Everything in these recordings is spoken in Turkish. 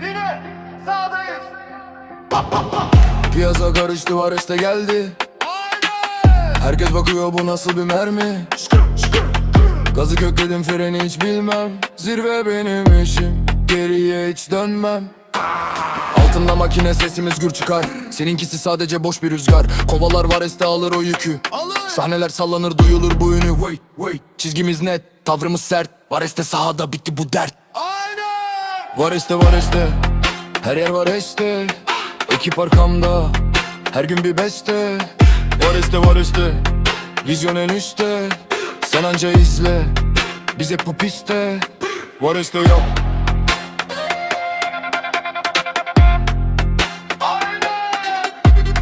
Yine. Sağdayız. Pa. Piyasa karıştı variste geldi. Herkes bakıyor bu nasıl bir mermi. Gazı kökledim freni hiç bilmem. Zirve benim işim Geriye hiç dönmem. Altında makine sesimiz gür çıkar. Seninkisi sadece boş bir rüzgar. Kovalar var este alır o yükü. Sahneler sallanır duyulur bu ünü. Çizgimiz net tavrımız sert. Var este sahada bitti bu dert. Vares'te Vares'te Her yer Vares'te Ekip arkamda. Her gün bir beste. Vares'te Vares'te Vizyon en üstte. Sen anca izle. Biz hep bu pistte Vares'te yok.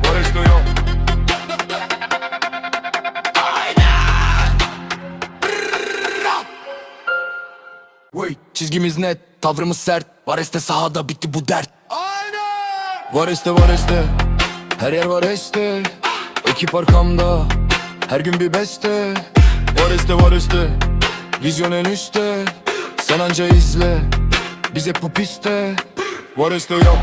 Vares'te yok. Wait. Çizgimiz net, tavrımız sert. Vares'te sahada bitti bu dert. Vares'te Vares'te Her yer Vares'te Ekip arkamda. Her gün bir beste. Vares'te Vares'te Vizyon en üstte. Sen anca izle. Biz hep bu pistte Vares'te yok